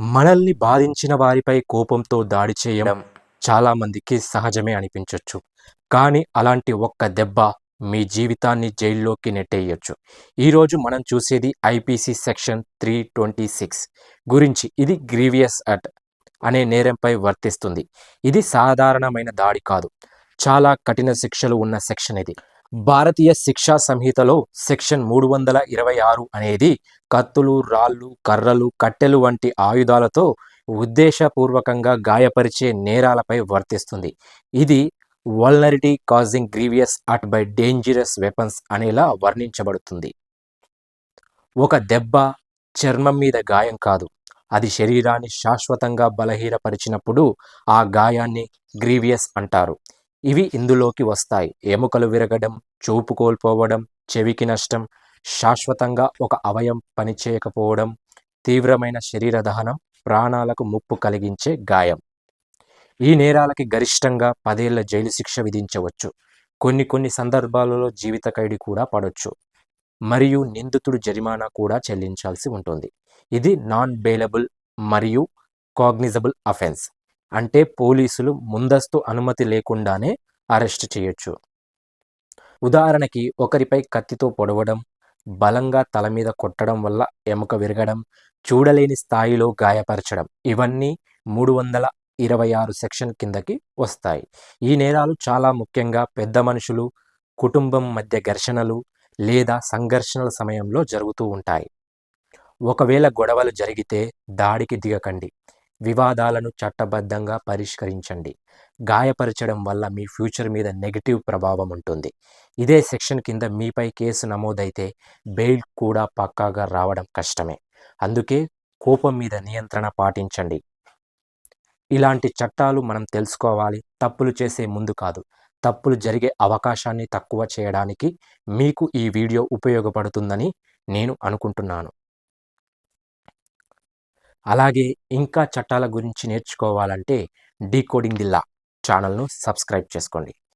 మనల్ని బాధించిన వారిపై కోపంతో దాడి చేయడం చాలామందికి సహజమే అనిపించవచ్చు కానీ అలాంటి ఒక్క దెబ్బ మీ జీవితాన్ని జైల్లోకి నెట్టేయచ్చు. ఈరోజు మనం చూసేది IPC section three twenty six గురించి. ఇది గ్రీవియస్ అట్ అనే నేరంపై వర్తిస్తుంది. ఇది సాధారణమైన దాడి కాదు. చాలా కఠిన శిక్షలు ఉన్న సెక్షన్ ఇది. భారతీయ శిక్షా సంహితలో సెక్షన్ మూడు వందల ఇరవై ఆరు అనేది కత్తులు రాళ్ళు కర్రలు కట్టెలు వంటి ఆయుధాలతో ఉద్దేశపూర్వకంగా గాయపరిచే నేరాలపై వర్తిస్తుంది. ఇది voluntarily causing grievous hurt by dangerous weapons అనేలా వర్ణించబడుతుంది. ఒక దెబ్బ చర్మం మీద గాయం కాదు. అది శరీరాన్ని శాశ్వతంగా బలహీనపరిచినప్పుడు ఆ గాయాన్ని గ్రీవియస్ అంటారు. ఇవి ఇందులోకి వస్తాయి. ఎముకలు విరగడం చూపు కోల్పోవడం చెవికి నష్టం శాశ్వతంగా ఒక అవయం పనిచేయకపోవడం తీవ్రమైన శరీర దహనం ప్రాణాలకు ముప్పు కలిగించే గాయం. ఈ నేరాలకి గరిష్టంగా పదేళ్ళ జైలు శిక్ష విధించవచ్చు. కొన్ని కొన్ని సందర్భాలలో జీవిత ఖైదు కూడా పడవచ్చు మరియు నిందితుడు జరిమానా కూడా చెల్లించాల్సి ఉంటుంది. ఇది నాన్ బెయిలబుల్ మరియు కాగ్నిజబుల్ అఫెన్స్. అంటే పోలీసులు ముందస్తు అనుమతి లేకుండానే అరెస్ట్ చేయొచ్చు. ఉదాహరణకి ఒకరిపై కత్తితో పొడవడం బలంగా తల మీద కొట్టడం వల్ల ఎముక విరగడం చూడలేని స్థాయిలో గాయపరచడం ఇవన్నీ మూడు వందల ఇరవై ఆరు సెక్షన్ కిందకి వస్తాయి. ఈ నేరాలు చాలా ముఖ్యంగా పెద్ద మనుషులు కుటుంబం మధ్య ఘర్షణలు లేదా సంఘర్షణల సమయంలో జరుగుతూ ఉంటాయి. ఒకవేళ గొడవలు జరిగితే దాడికి దిగకండి. వివాదాలను చట్టబద్ధంగా పరిష్కరించండి. గాయపరచడం వల్ల మీ ఫ్యూచర్ మీద నెగిటివ్ ప్రభావం ఉంటుంది. ఇదే సెక్షన్ కింద మీపై కేసు నమోదైతే బెయిల్ కూడా పక్కాగా రావడం కష్టమే. అందుకే కోపం మీద నియంత్రణ పాటించండి. ఇలాంటి చట్టాలు మనం తెలుసుకోవాలి. తప్పులు చేసే ముందు కాదు. తప్పులు జరిగే అవకాశాన్ని తక్కువ చేయడానికి మీకు ఈ వీడియో ఉపయోగపడుతుందని నేను అనుకుంటున్నాను. అలాగే ఇంకా చట్టాల గురించి నేర్చుకోవాలంటే డీకోడింగ్ ది లా ఛానల్ను సబ్స్క్రైబ్ చేసుకోండి.